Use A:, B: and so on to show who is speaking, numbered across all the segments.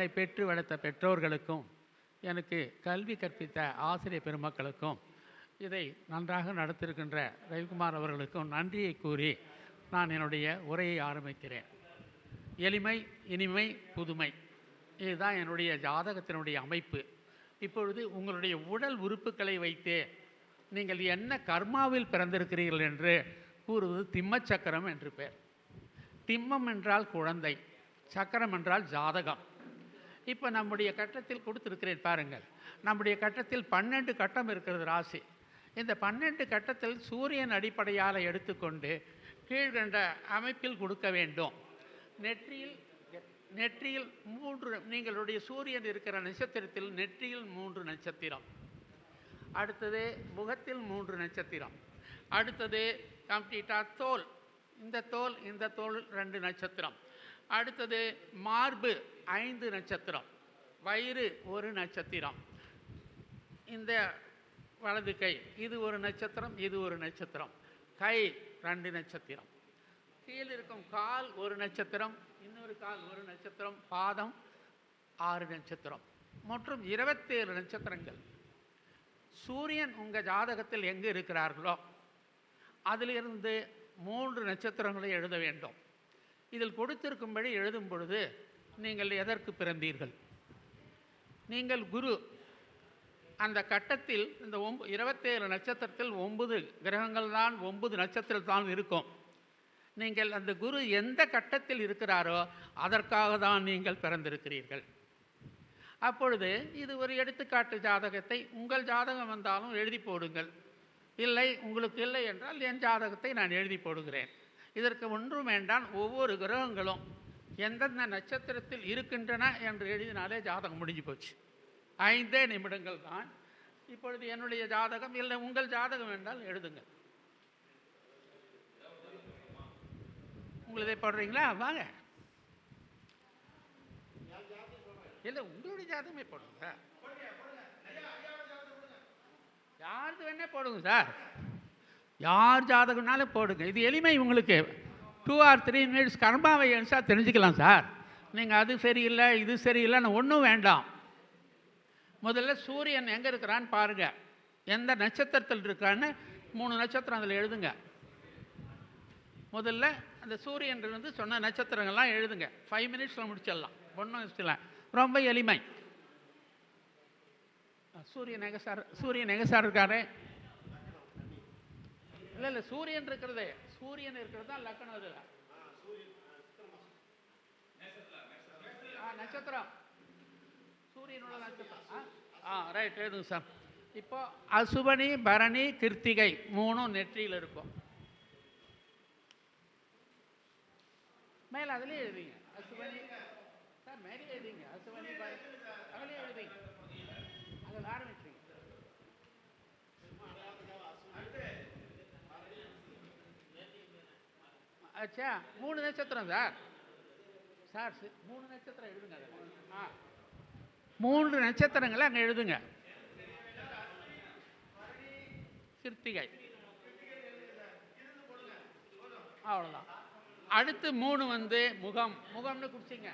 A: என்னை பெற்று வளர்த்த பெற்றோர்களுக்கும் எனக்கு கல்வி கற்பித்த ஆசிரியர் பெருமக்களுக்கும் இதை நன்றாக நடத்திருக்கின்ற ரவிக்குமார் அவர்களுக்கும் நன்றியை கூறி நான் என்னுடைய உரையை ஆரம்பிக்கிறேன். எளிமை இனிமை புதுமை. இதுதான் என்னுடைய ஜாதகத்தினுடைய அமைப்பு. இப்பொழுது உங்களுடைய உடல் உறுப்புகளை வைத்தே நீங்கள் என்ன கர்மாவில் பிறந்திருக்கிறீர்கள் என்று கூறுவது திம்ம சக்கரம் என்று பெயர். திம்மம் என்றால் குழந்தை சக்கரம் என்றால் ஜாதகம். இப்போ நம்முடைய கட்டத்தில் கொடுத்துருக்கிறேன் பாருங்கள். நம்முடைய கட்டத்தில் பன்னெண்டு கட்டம் இருக்கிறது ராசி. இந்த பன்னெண்டு கட்டத்தில் சூரியன் அடிப்படையால் எடுத்துக்கொண்டு கீழ்கண்ட அமைப்பில் கொடுக்க வேண்டும். நெற்றியில் நெற்றியில் மூன்று நீங்களுடைய சூரியன் இருக்கிற நட்சத்திரத்தில் நெற்றியில் மூன்று நட்சத்திரம். அடுத்தது முகத்தில் மூன்று நட்சத்திரம். அடுத்தது கம்ப்ளீட்டாக தோல். இந்த தோல் இந்த தோல் ரெண்டு நட்சத்திரம். அடுத்தது மார்பு ஐந்து நட்சத்திரம் வயிறு ஒரு நட்சத்திரம். இந்த வலது கை இது ஒரு நட்சத்திரம் இது ஒரு நட்சத்திரம். கை ரெண்டு நட்சத்திரம். கீழ் இருக்கும் கால் ஒரு நட்சத்திரம் இன்னொரு கால் ஒரு நட்சத்திரம் பாதம் ஆறு நட்சத்திரம். மற்றும் இருபத்தேழு நட்சத்திரங்கள். சூரியன் உங்கள் ஜாதகத்தில் எங்கே இருக்கிறார்களோ அதிலிருந்து மூன்று நட்சத்திரங்களை எழுத வேண்டும். இதில் கொடுத்திருக்கும்படி எழுதும் பொழுது நீங்கள் எதற்கு பிறந்தீர்கள்? நீங்கள் குரு. அந்த கட்டத்தில் இந்த ஒம்ப இருபத்தேழு நட்சத்திரத்தில் ஒன்பது கிரகங்கள் தான் ஒன்பது நட்சத்திரம் தான் இருக்கும். நீங்கள் அந்த குரு எந்த கட்டத்தில் இருக்கிறாரோ அதற்காக தான் நீங்கள் பிறந்திருக்கிறீர்கள். அப்பொழுது இது ஒரு எடுத்துக்காட்டு ஜாதகத்தை உங்கள் ஜாதகம் வந்தாலும் எழுதி போடுங்கள். இல்லை உங்களுக்கு இல்லை என்றால் என் ஜாதகத்தை நான் எழுதி போடுகிறேன். இதற்கு ஒன்றும் வேண்டாம் ஒவ்வொரு கிரகங்களும் எந்தெந்த நட்சத்திரத்தில் இருக்கின்றன என்று எழுதினாலே ஜாதகம் முடிஞ்சு போச்சு. ஐந்தே நிமிடங்கள் தான். இப்பொழுது என்னுடைய ஜாதகம் இல்லை உங்கள் ஜாதகம் என்றால் எழுதுங்க உங்களதை போடுறீங்களா? வாங்க. இல்லை உங்களுடைய ஜாதகமே போடுங்க சார். யாருக்கு வேணா போடுங்க சார்? யார் ஜாதகம்னாலும் போடுங்க. இது எளிமை உங்களுக்கு. டூ ஆர் த்ரீ மினிட்ஸ் கர்மாவை எழுசா தெரிஞ்சுக்கலாம் சார். நீங்கள் அது சரியில்லை இது சரியில்லைன்னு ஒன்றும் வேண்டாம். முதல்ல சூரியன் எங்கே இருக்கிறான்னு பாருங்கள் எந்த நட்சத்திரத்தில் இருக்கான்னு மூணு நட்சத்திரம் அதில் எழுதுங்க. முதல்ல அந்த சூரியன் வந்து சொன்ன நட்சத்திரங்கள்லாம் எழுதுங்க. ஃபைவ் மினிட்ஸில் முடிச்சிடலாம். ஒன்றும் ரொம்ப எளிமை. சூரியன் எங்கே சார் சூரியன் எங்கே சார் இருக்காரு? இல்லை இல்லை சூரியன் இருக்கிறது. சூரியன் இருக்கிறது தான் லக்கணம் இதில்? ஆ நட்சத்திரம். சூரியனோட நட்சத்திரம். ஆ? ரைட் எழுதுங்க சார். இப்போ அசுபனி பரணி கிருத்திகை மூணும் நெற்றியில் இருக்கும். மேலே அதுலேயே எழுதிங்க அசுபனி சார் மேலே எழுதிங்க அசுபனி பரணி அதுலேயே எழுதிங்க அதில் ஆரம்பிச்சு அச்சா மூணு நட்சத்திரம் சார். சார் மூணு நட்சத்திரம் எழுதுங்க. ஆ. மூன்று நட்சத்திரங்களை அங்கே எழுதுங்க. கிருத்திகை அவ்வளோதான் அடுத்து மூணு வந்து முகம். முகம்னு குடிச்சிங்க.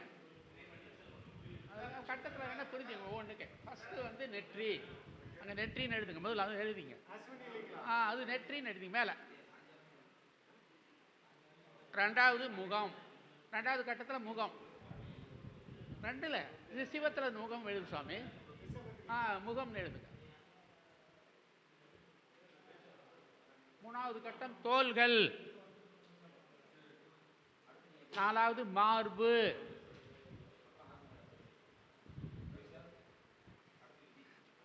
A: கட்டத்தில் வேணால் புரிஞ்சுங்க ஒவ்வொன்றுக்கு. ஃபஸ்ட்டு வந்து நெற்றி. அங்கே நெற்றின்னு எழுதுங்க. முதல்ல அதை எழுதிங்க. ஆ அது நெற்றின்னு எழுதிங்க மேலே. ரெண்டாவது முகம். ரெண்டாவது கட்டத்தில் முகம். ரெண்டில் இது சிவத்தில் முகம் எழுது சுவாமி. ஆ முகம்னு எழுதுங்க. மூணாவது கட்டம் தோள்கள். நாலாவது மார்பு.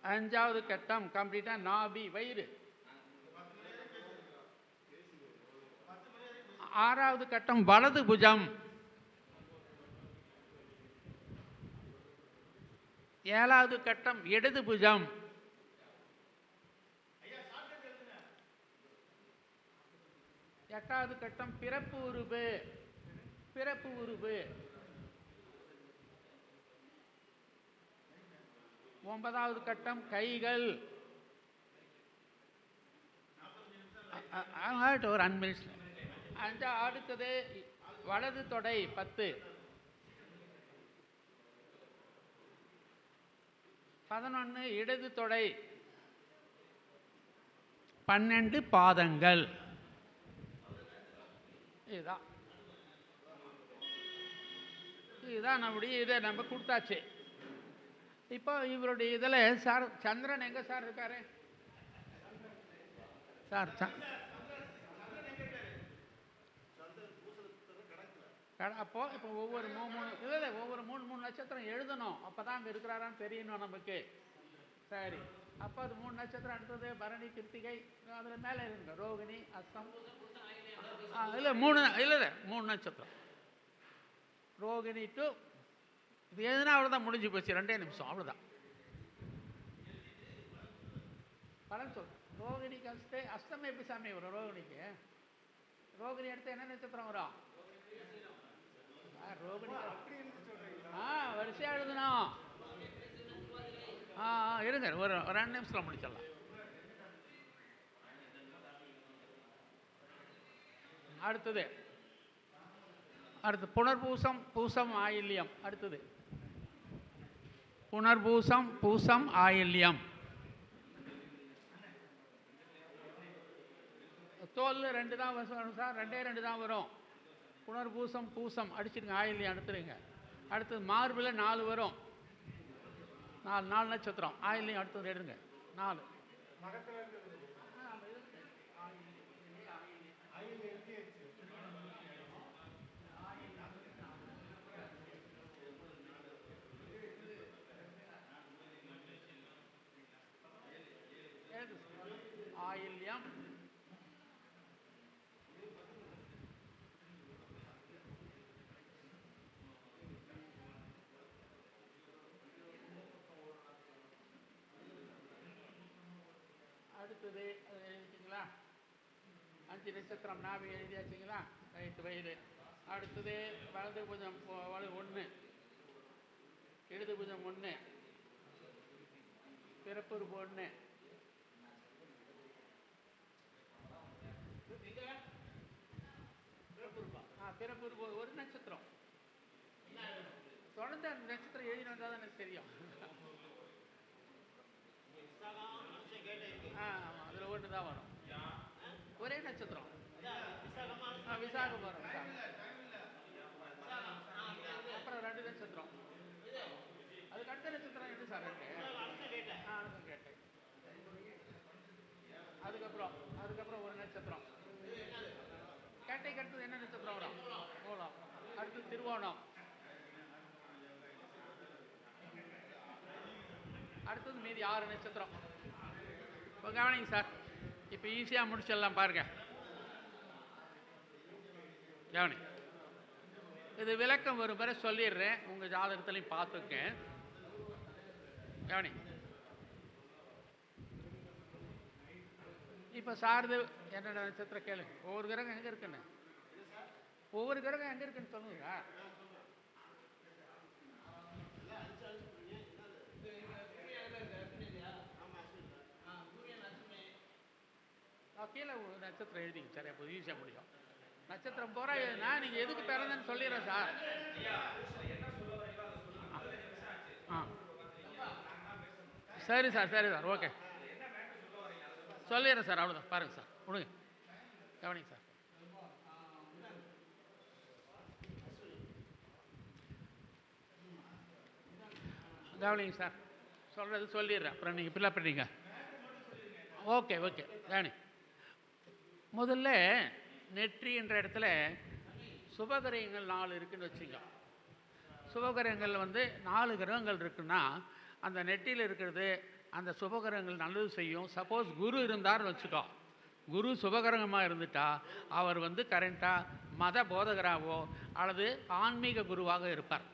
A: அஞ்சாவது கட்டம் கம்ப்ளீட்டாக நாபி வயிறு. ஆறாவது கட்டம் வலது புஜம். ஏழாவது கட்டம் இடது புஜம். எட்டாவது கட்டம் பிறப்பு உருவு பிறப்பு உருவு ஒன்பதாவது கட்டம் கைகள். ஒரு அஞ்சு அஞ்சா அடுத்தது வலது தொடை பத்து. பதினொன்று இடது தொடை. பன்னெண்டு பாதங்கள். இதுதான். இதுதான் நம்முடைய இதை நம்ம கொடுத்தாச்சு. இப்போ இவருடைய இதில் சார் சந்திரன் எங்கே சார் இருக்காரு? சார் ச- கட- அப்போ இப்போ ஒவ்வொரு மூணு மூணு இல்லை இல்லை ஒவ்வொரு மூணு மூணு நட்சத்திரம் எழுதணும். அப்போ தான் அங்கே இருக்கிறாரான்னு தெரியணும் நமக்கு. சரி. அப்போ அது மூணு நட்சத்திரம் அடுத்தது பரணி கிருத்திகை அதில் மேலே இருங்க. ரோகிணி அஸ்தம். ஆ இல்லை மூணு இல்லை இல்லை மூணு நட்சத்திரம். ரோகிணி டு இது எதுனா அவ்வளோதான் முடிஞ்சு போச்சு. ரெண்டே நிமிஷம் அவ்வளோதான் பலன் சொல் ரோகிணிக்கு அஸ்தே அஸ்தம் எப்படி சாமி வரும்? ரோகிணிக்கு. ரோகிணி எடுத்து என்ன நட்சத்திரம் வரும்? ஆ, வரிசையாக எழுதணும் ஆ ஆ, இருங்க ஒரு ஒரு ரெண்டு நிமிஷத்தில் முடிச்சிடலாம். அடுத்தது. அடுத்து புனர்பூசம் பூசம் ஆயில்யம். அடுத்தது. புனர்பூசம் பூசம் ஆயில்யம். தோல் ரெண்டு தான் வரும் சார். ரெண்டே ரெண்டு தான் வரும். புனர்பூசம் பூசம். அடிச்சிருங்க ஆயில்யம் அடுத்துருங்க அடுத்தது மார்பில் நாலு வரும். நாலு நாலு நட்சத்திரம். ஆயிலையும் அடுத்தது எடுங்க. நாலு. அடுத்தது அது எழுதிச்சிங்களா அஞ்சு நட்சத்திரம் நாவி எழுதியாச்சுங்களா? ரைட்டு வயது அடுத்தது வலது புஜம் ஒன்று இடது புஜம் ஒன்று பிறப்புறுப்பு ஒன்று ஆ பிறப்புறுப்பு ஒரு நட்சத்திரம். தொடர்ந்து அந்த நட்சத்திரம் எழுதி வந்தால் தான் எனக்கு தெரியும் ஆ ஆமாம் அதில் ஒன்று தான் வரும். ஒரே நட்சத்திரம். ஆ விசாகம் வரும் அப்புறம் ரெண்டு நட்சத்திரம். அதுக்கு அடுத்த நட்சத்திரம் என்ன சார் இருக்கு? ஆ கேட்டேன். அதுக்கப்புறம் அதுக்கப்புறம் ஒரு நட்சத்திரம். கேட்டைக்கு அடுத்தது என்ன நட்சத்திரம் வரும்? மூலம். அடுத்து திருவோணம். அடுத்தது மீதி ஆறு நட்சத்திரம். இப்போ கவனிங்க சார். இப்போ ஈஸியாக முடிச்சிடலாம் பாருங்க. கவனி. இது விளக்கம் ஒரு முறை சொல்லிடுறேன். உங்கள் ஜாதகத்துலையும் பார்த்துருக்கேன் கவனி. இப்போ சாரது என்னோட நட்சத்திரம் கேளு ஒவ்வொரு கிரகம் எங்கே இருக்குன்னு? ஒவ்வொரு கிரகம் எங்கே இருக்குன்னு சொல்லுங்க. கீழே ஒரு நட்சத்திரம் எழுதிங்க சார் அப்போ ஈஸியாக முடியும். நட்சத்திரம் போகிறா நான் நீங்கள் எதுக்கு பிறந்தேன்னு சொல்லிடுறேன் சார். ஆ. சரி சார் சரி சார் ஓகே. சொல்லிடுறேன் சார் அவ்வளோதான் பாருங்கள் சார் விடுங்க கவனிங்க சார். கவனிங்க சார். சொல்கிறது சொல்லிடுறேன். அப்புறம் நீங்கள் ஃபில்லப் பண்ணிங்க ஓகே ஓகே. கவனி முதல்ல நெற்றி என்ற இடத்துல சுபகிரகங்கள் நாலு இருக்குன்னு வச்சுங்க. சுபகிரகங்கள் வந்து நாலு கிரகங்கள் இருக்குன்னா அந்த நெற்றியில் இருக்கிறது அந்த சுபகிரகங்கள் நல்லது செய்யும். சப்போஸ் குரு இருந்தார்னு வச்சுக்கோ. குரு சுபகிரகமாக இருந்துட்டா அவர் வந்து கரெக்டாக மத போதகராகவோ அல்லது ஆன்மீக குருவாக இருப்பார்.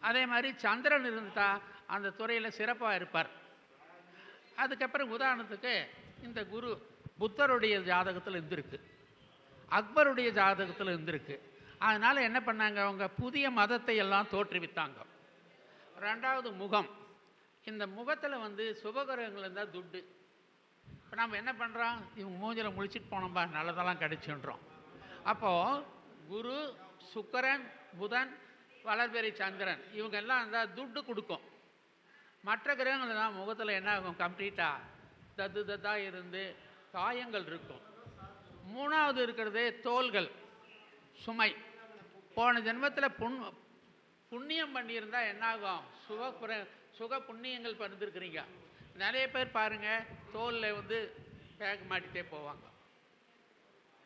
A: அதே மாதிரி சந்திரன் இருந்துட்டா அந்த துறையில் சிறப்பாக இருப்பார். அதுக்கப்புறம் உதாரணத்துக்கு இந்த குரு புத்தருடைய ஜாதகத்தில் இருந்திருக்கு. அக்பருடைய ஜாதகத்தில் இருந்திருக்கு. அதனால் என்ன பண்ணாங்க அவங்க? புதிய மதத்தை எல்லாம் தோற்றுவித்தாங்க. ரெண்டாவது முகம். இந்த முகத்தில் வந்து சுபகிரகங்கள் இருந்தால் துட்டு. இப்போ நம்ம என்ன பண்ணுறோம் இவங்க மூஞ்சில் முழிச்சிட்டு போனோம்பா நல்லதெல்லாம் கிடைச்சுன்றோம். அப்போது குரு சுக்கரன் புதன் வளர்பெரி சந்திரன் இவங்க எல்லாம் இருந்தால் துட்டு கொடுக்கும். மற்ற கிரகங்கள் தான் முகத்தில் என்ன ஆகும்? கம்ப்ளீட்டாக தத்து தத்தாக இருந்து காயங்கள் இருக்கும். மூணாவது இருக்கிறது தோள்கள் சுமை. போன ஜென்மத்தில் புண் புண்ணியம் பண்ணியிருந்தால் என்னாகும்? சுக சுக புண்ணியங்கள் பண்ணிருக்கிறீங்க நிறைய பேர் பாருங்கள் தோலில் வந்து பேக் மாட்டிகிட்டே போவாங்க.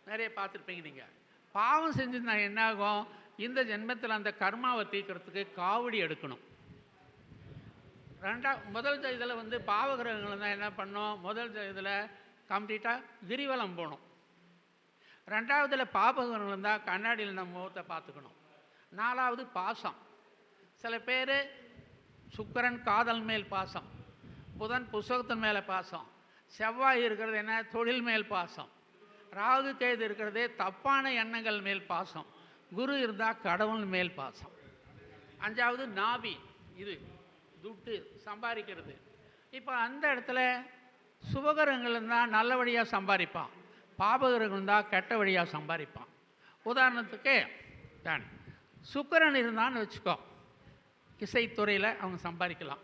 A: நிறைய பார்த்துருப்பீங்க நீங்கள் பாவம் செஞ்சிருந்தா என்னாகும்? இந்த ஜென்மத்தில் அந்த கர்மாவை தீர்க்கறதுக்கு காவடி எடுக்கணும். ரெண்டா முதல் இதில் வந்து பாவகிரகங்கள் தான் என்ன பண்ணோம்? முதல் இதில் கம்ப்ளீட்டாக கிரிவலம் போகணும். ரெண்டாவதில் பாபகம் இருந்தால் கண்ணாடியில் நம்ம முகத்தை பார்த்துக்கணும். நாலாவது பாசம். சில பேர் சுக்கிரன் காதல் மேல் பாசம் புதன் புஸ்தகத்தின் மேலே பாசம் செவ்வாய் இருக்கிறது என்ன? தொழில் மேல் பாசம். ராகு கேது இருக்கிறதே தப்பான எண்ணங்கள் மேல் பாசம். குரு இருந்தால் கடவுள் மேல் பாசம். அஞ்சாவது நாபி இது துட்டு சம்பாதிக்கிறது. இப்போ அந்த இடத்துல சுபகரங்கள் இருந்தால் நல்ல வழியாக சம்பாதிப்பான். பாபகரங்கள் இருந்தால் கெட்ட வழியாக சம்பாதிப்பான். உதாரணத்துக்கு தான் சுக்கரன் இருந்தான்னு வச்சுக்கோ. இசைத்துறையில் அவங்க சம்பாதிக்கலாம்.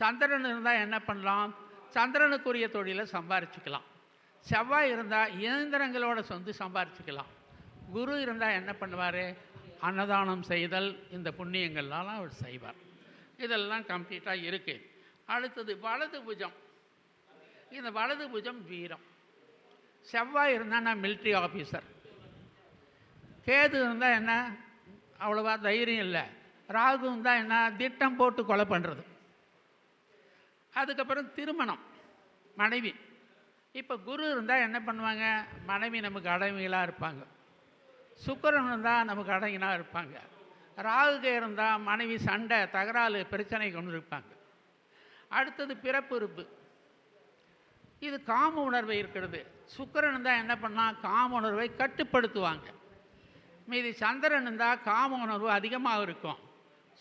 A: சந்திரன் இருந்தால் என்ன பண்ணலாம்? சந்திரனுக்குரிய தொழிலை சம்பாரிச்சுக்கலாம் செவ்வாய் இருந்தால் இயந்திரங்களோட சொந்து சம்பாரிச்சுக்கலாம் குரு இருந்தால் என்ன பண்ணுவார்? அன்னதானம் செய்தல் இந்த புண்ணியங்கள்லாம் அவர் செய்வார். இதெல்லாம் கம்ப்ளீட்டாக இருக்குது அடுத்தது வலது புஜம். இந்த வலது புஜம் வீரம். செவ்வாய் இருந்தால் நான் மிலிட்ரி ஆஃபீஸர் கேது இருந்தால் என்ன? அவ்வளோவா தைரியம் இல்லை. ராகு இருந்தால் என்ன? திட்டம் போட்டு கொலை பண்ணுறது அதுக்கப்புறம் திருமணம். மனைவி. இப்போ குரு இருந்தால் என்ன பண்ணுவாங்க? மனைவி நமக்கு அடங்கிலாம் இருப்பாங்க. சுக்கரன் இருந்தால் நமக்கு அடங்கினா இருப்பாங்க. ராகுகே இருந்தால் மனைவி சண்டை தகராறு பிரச்சனை கொண்டு இருப்பாங்க அடுத்தது பிறப்பு இருப்பு. இது காம உணர்வு இருக்கிறது. சுக்கிரன் இருந்தால் என்ன பண்ணால் காம உணர்வை கட்டுப்படுத்துவாங்க. மீதி சந்திரன் இருந்தால் காம உணர்வு அதிகமாக இருக்கும்.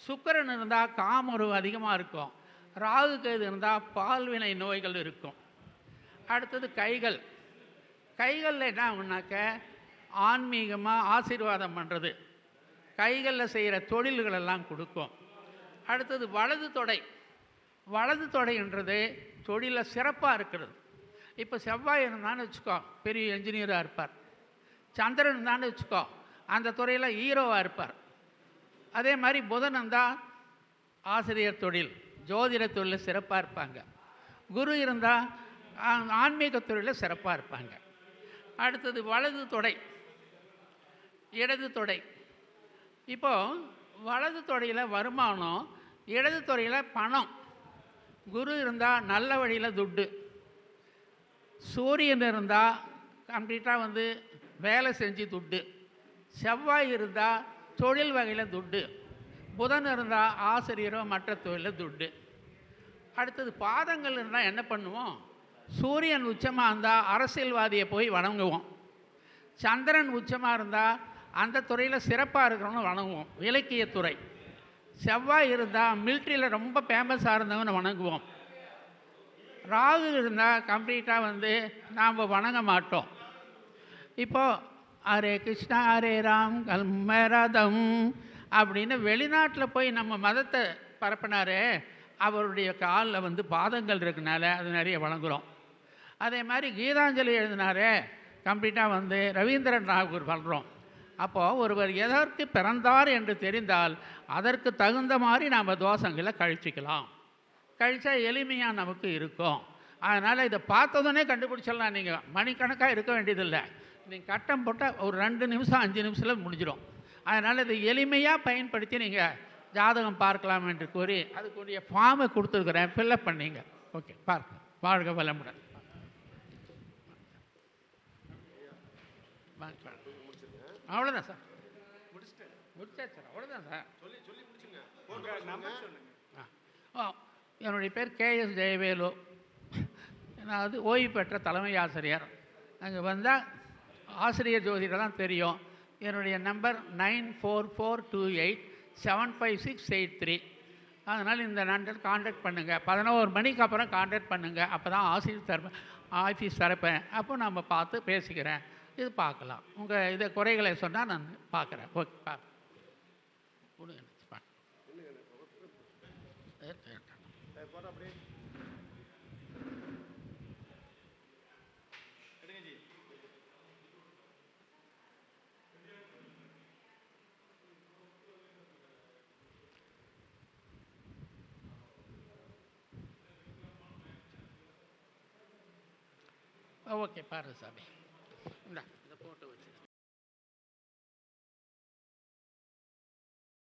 A: சுக்கரன் இருந்தால் காம உணர்வு அதிகமாக இருக்கும். ராகு கேது இருந்தால் பால்வினை நோய்கள் இருக்கும். அடுத்தது கைகள். கைகளில் என்ன ஆகுனாக்க ஆன்மீகமாக ஆசீர்வாதம் பண்ணுறது கைகளில் செய்கிற தொழில்களெல்லாம் கொடுக்கும். அடுத்தது வலது தொடை. வலது தொடைன்றது தொழிலில் சிறப்பாக இருக்கிறது. இப்போ செவ்வாய் இருந்தான்னு வச்சுக்கோ பெரிய என்ஜினியராக இருப்பார். சந்திரன் இருந்தான்னு வச்சுக்கோ அந்த துறையில் ஹீரோவாக இருப்பார். அதே மாதிரி புதன் இருந்தால் ஆசிரியர் தொழில் ஜோதிட தொழிலில் சிறப்பாக இருப்பாங்க. குரு இருந்தால் ஆன்மீக தொழிலில் சிறப்பாக இருப்பாங்க. அடுத்தது வலது தொடை இடது தொடை. இப்போது வலது தொடையில் வருமானம் இடது துறையில் பணம். குரு இருந்தால் நல்ல வழியில் துட்டு. சூரியன் இருந்தால் கம்ப்ளீட்டாக வந்து வேலை செஞ்சு துட்டு. செவ்வாய் இருந்தால் தொழில் வகையில் துட்டு. புதன் இருந்தால் ஆசிரியரோ மற்ற தொழிலில் துட்டு. அடுத்தது பாதங்கள் இருந்தால் என்ன பண்ணுவோம்? சூரியன் உச்சமாக இருந்தால் அரசியல்வாதியை போய் வணங்குவோம். சந்திரன் உச்சமாக இருந்தால் அந்த துறையில் சிறப்பாக இருக்கிறவங்க வணங்குவோம். இலக்கியத்துறை. செவ்வாய் இருந்தால் மில்ட்ரியில் ரொம்ப ஃபேமஸாக இருந்தவங்க வணங்குவோம். ராகு இருந்தால் கம்ப்ளீட்டாக வந்து நாம் வணங்க மாட்டோம். இப்போது ஹரே கிருஷ்ணா ஹரே ராம் கல்மரதம் அப்படின்னு வெளிநாட்டில் போய் நம்ம மதத்தை பரப்பினாரே அவருடைய காலில் வந்து பாதங்கள் இருக்கனால அது நிறைய வணங்குறோம் அதே மாதிரி கீதாஞ்சலி எழுதினாரே கம்ப்ளீட்டாக வந்து ரவீந்திரன் நாகூர் வளர்கிறோம் அப்போது ஒருவர் எதற்கு பிறந்தார் என்று தெரிந்தால் அதற்கு தகுந்த மாதிரி நாம் தோஷங்களை கழிச்சிக்கலாம். கழிச்சா எளிமையாக நமக்கு இருக்கும். அதனால் இதை பார்த்ததுனே கண்டுபிடிச்சிடலாம் நீங்கள் மணிக்கணக்காக இருக்க வேண்டியதில்லை. நீங்கள் கட்டம் போட்டால் ஒரு ரெண்டு நிமிஷம் அஞ்சு நிமிஷத்தில் முடிஞ்சிடும் அதனால் இதை எளிமையாக பயன்படுத்தி நீங்கள் ஜாதகம் பார்க்கலாம் என்று கூறி அதுக்குரிய ஃபார்மை கொடுத்துருக்குறேன். ஃபில்லப் பண்ணீங்க. ஓகே பார்க்க வாழ்க வளமுடன். சார் அவ்வளோதான் சார். முடிச்சாச்சு சார். அவ்வளோதான் சார். ஆ. ஆ என்னுடைய பேர் கேஎஸ் ஜெயவேலு. நான் வந்து ஓய்வு பெற்ற தலைமை ஆசிரியர். அங்கே வந்தால் ஆசிரியர் ஜோதிடர் தான் தெரியும். என்னுடைய number nine four four two eight seven five six eight three அதனால் இந்த நம்பர் காண்டாக்ட் பண்ணுங்கள் பதினோரு மணிக்கு அப்புறம் காண்டாக்ட் பண்ணுங்கள் அப்போ தான் ஆசிரியர் தரப்பேன் ஆஃபீஸ் தரப்பேன். அப்போ நம்ம பார்த்து பேசிக்கிறேன். இது பார்க்கலாம். உங்கள் இதை குறைகளை சொன்னால் நான் பார்க்குறேன். ஓகே பார்க்க கொடுங்க பார்க்க
B: போட்டோ அப்படியே எடுங்க ஜி.
A: ஓகே பாரு சாமி. இந்தா இதை போட்டு வச்சு.